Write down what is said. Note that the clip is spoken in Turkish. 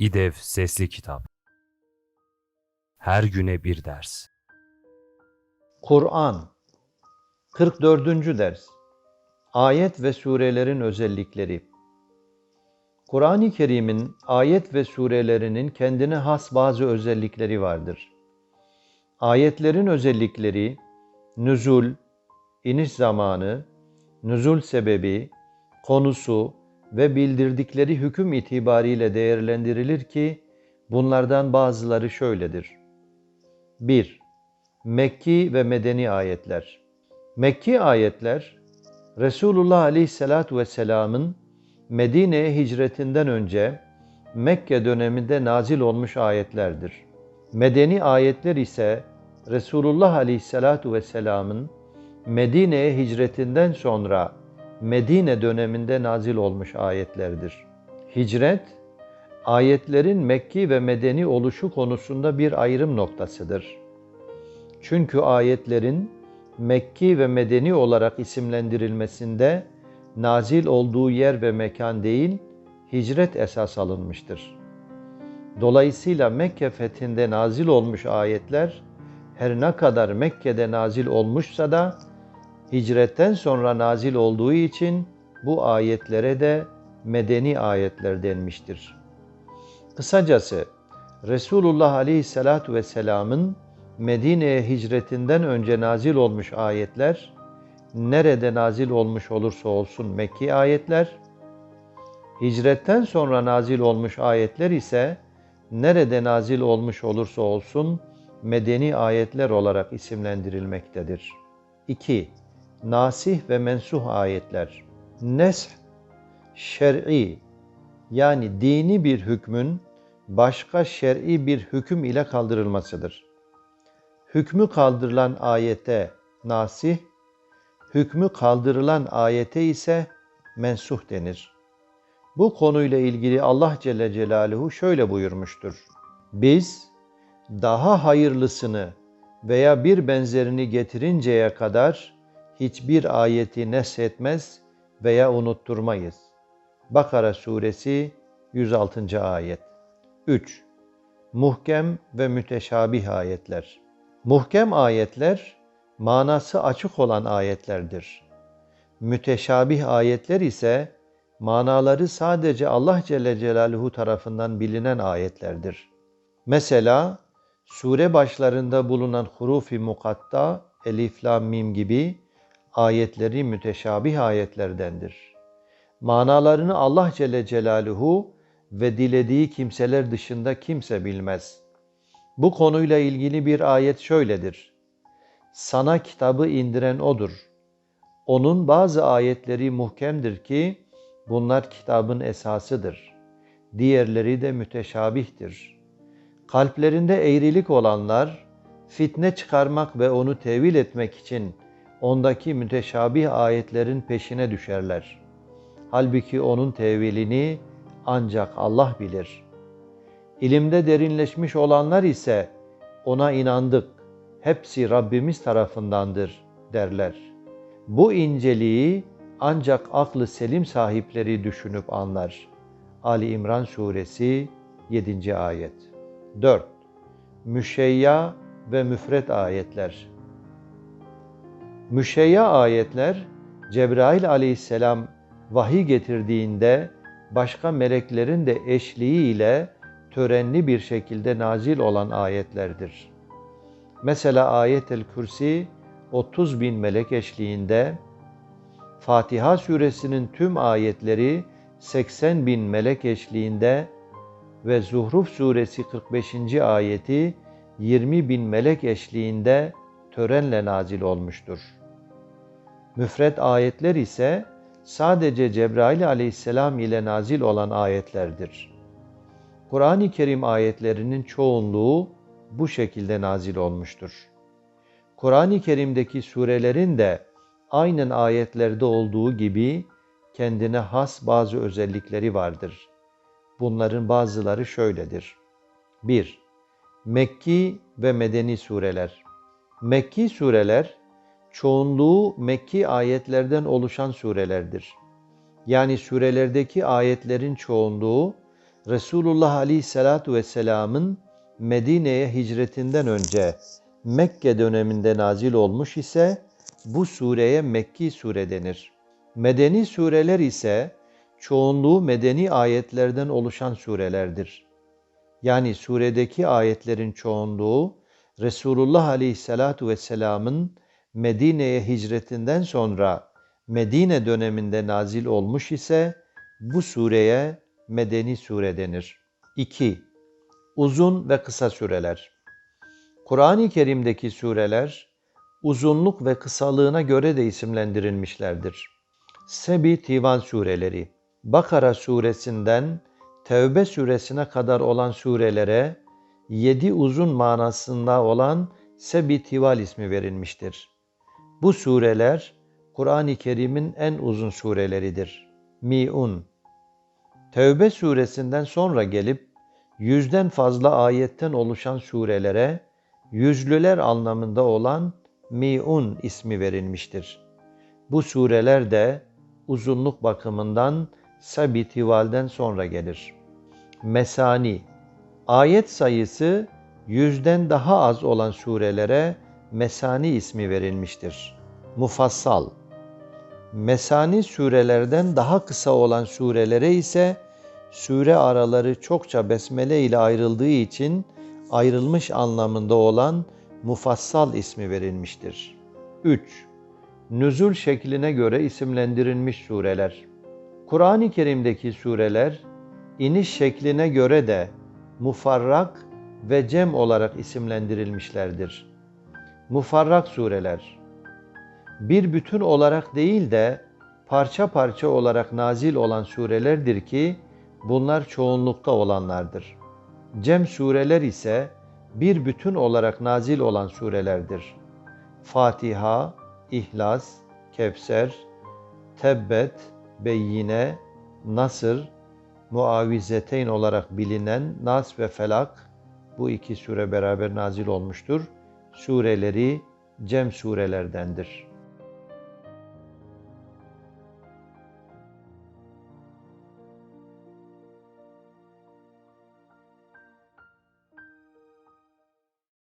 İDEV Sesli Kitap Her güne bir ders. Kur'an 44. ders Ayet ve surelerin özellikleri Kur'an-ı Kerim'in ayet ve surelerinin kendine has bazı özellikleri vardır. Ayetlerin özellikleri nüzul, iniş zamanı, nüzul sebebi, konusu ve bildirdikleri hüküm itibariyle değerlendirilir ki bunlardan bazıları şöyledir. 1. Mekki ve Medeni ayetler. Mekki ayetler Resulullah Aleyhisselatü Vesselam'ın Medine'ye hicretinden önce Mekke döneminde nazil olmuş ayetlerdir. Medeni ayetler ise Resulullah Aleyhisselatü Vesselam'ın Medine'ye hicretinden sonra Medine döneminde nazil olmuş ayetlerdir. Hicret, ayetlerin Mekki ve Medeni oluşu konusunda bir ayrım noktasıdır. Çünkü ayetlerin Mekki ve Medeni olarak isimlendirilmesinde nazil olduğu yer ve mekan değil, hicret esas alınmıştır. Dolayısıyla Mekke fethinde nazil olmuş ayetler, her ne kadar Mekke'de nazil olmuşsa da hicretten sonra nazil olduğu için bu ayetlere de medeni ayetler denmiştir. Kısacası Resulullah Aleyhisselatü Vesselam'ın Medine'ye hicretinden önce nazil olmuş ayetler, nerede nazil olmuş olursa olsun Mekki ayetler, hicretten sonra nazil olmuş ayetler ise nerede nazil olmuş olursa olsun medeni ayetler olarak isimlendirilmektedir. 2. Nasih ve mensuh ayetler. Nesh, şer'i yani dini bir hükmün başka şer'i bir hüküm ile kaldırılmasıdır. Hükmü kaldırılan ayete nasih, hükmü kaldırılan ayete ise mensuh denir. Bu konuyla ilgili Allah Celle Celaluhu şöyle buyurmuştur. Biz daha hayırlısını veya bir benzerini getirinceye kadar hiçbir ayeti neshetmez veya unutturmayız. Bakara suresi 106. ayet. 3. Muhkem ve müteşabih ayetler. Muhkem ayetler manası açık olan ayetlerdir. Müteşabih ayetler ise manaları sadece Allah Celle Celaluhu tarafından bilinen ayetlerdir. Mesela sure başlarında bulunan hurufi mukatta, elif, lam, mim gibi ayetleri müteşabih ayetlerdendir. Manalarını Allah Celle Celaluhu ve dilediği kimseler dışında kimse bilmez. Bu konuyla ilgili bir ayet şöyledir. Sana kitabı indiren O'dur. Onun bazı ayetleri muhkemdir ki bunlar kitabın esasıdır. Diğerleri de müteşabihtir. Kalplerinde eğrilik olanlar fitne çıkarmak ve onu tevil etmek için ondaki müteşabih ayetlerin peşine düşerler. Halbuki onun tevilini ancak Allah bilir. İlimde derinleşmiş olanlar ise ona inandık, hepsi Rabbimiz tarafındandır derler. Bu inceliği ancak aklı selim sahipleri düşünüp anlar. Ali İmran Suresi 7. Ayet 4. Müşeyya ve müfret ayetler Müşeyya ayetler Cebrail aleyhisselam vahiy getirdiğinde başka meleklerin de eşliği ile törenli bir şekilde nazil olan ayetlerdir. Mesela Ayet-el Kürsi 30 bin melek eşliğinde, Fatiha suresinin tüm ayetleri 80 bin melek eşliğinde ve Zuhruf suresi 45. ayeti 20 bin melek eşliğinde törenle nazil olmuştur.'' Müfret ayetler ise sadece Cebrail aleyhisselam ile nazil olan ayetlerdir. Kur'an-ı Kerim ayetlerinin çoğunluğu bu şekilde nazil olmuştur. Kur'an-ı Kerim'deki surelerin de aynen ayetlerde olduğu gibi kendine has bazı özellikleri vardır. Bunların bazıları şöyledir. 1. Mekki ve Medeni sureler. Mekki sureler çoğunluğu Mekki ayetlerden oluşan surelerdir. Yani surelerdeki ayetlerin çoğunluğu Resulullah Aleyhisselatu Vesselam'ın Medine'ye hicretinden önce Mekke döneminde nazil olmuş ise bu sureye Mekki sure denir. Medeni sureler ise çoğunluğu medeni ayetlerden oluşan surelerdir. Yani suredeki ayetlerin çoğunluğu Resulullah Aleyhisselatu Vesselam'ın Medine'ye hicretinden sonra Medine döneminde nazil olmuş ise bu sureye Medeni sure denir. 2. Uzun ve kısa sureler. Kur'an-ı Kerim'deki sureler uzunluk ve kısalığına göre de isimlendirilmişlerdir. Sebi Tivan sureleri, Bakara suresinden Tevbe suresine kadar olan surelere yedi uzun manasında olan Sebi Tival ismi verilmiştir. Bu sureler Kur'an-ı Kerim'in en uzun sureleridir. Mi'un Tevbe suresinden sonra gelip yüzden fazla ayetten oluşan surelere yüzlüler anlamında olan Mi'un ismi verilmiştir. Bu sureler de uzunluk bakımından Sabitival'den sonra gelir. Mesani Ayet sayısı yüzden daha az olan surelere Mesani ismi verilmiştir. Mufassal Mesani surelerden daha kısa olan surelere ise sure araları çokça besmele ile ayrıldığı için ayrılmış anlamında olan mufassal ismi verilmiştir. 3. Nüzul şekline göre isimlendirilmiş sureler. Kur'an-ı Kerim'deki sureler iniş şekline göre de mufarrak ve cem olarak isimlendirilmişlerdir. Mufarrak sureler bir bütün olarak değil de parça parça olarak nazil olan surelerdir ki bunlar çoğunlukta olanlardır. Cem sureler ise bir bütün olarak nazil olan surelerdir. Fatiha, İhlas, Kevser, Tebbet, Beyyine, Nasır, Muavizeteyn olarak bilinen Nas ve Felak bu iki sure beraber nazil olmuştur. Sureleri Cem surelerdendir.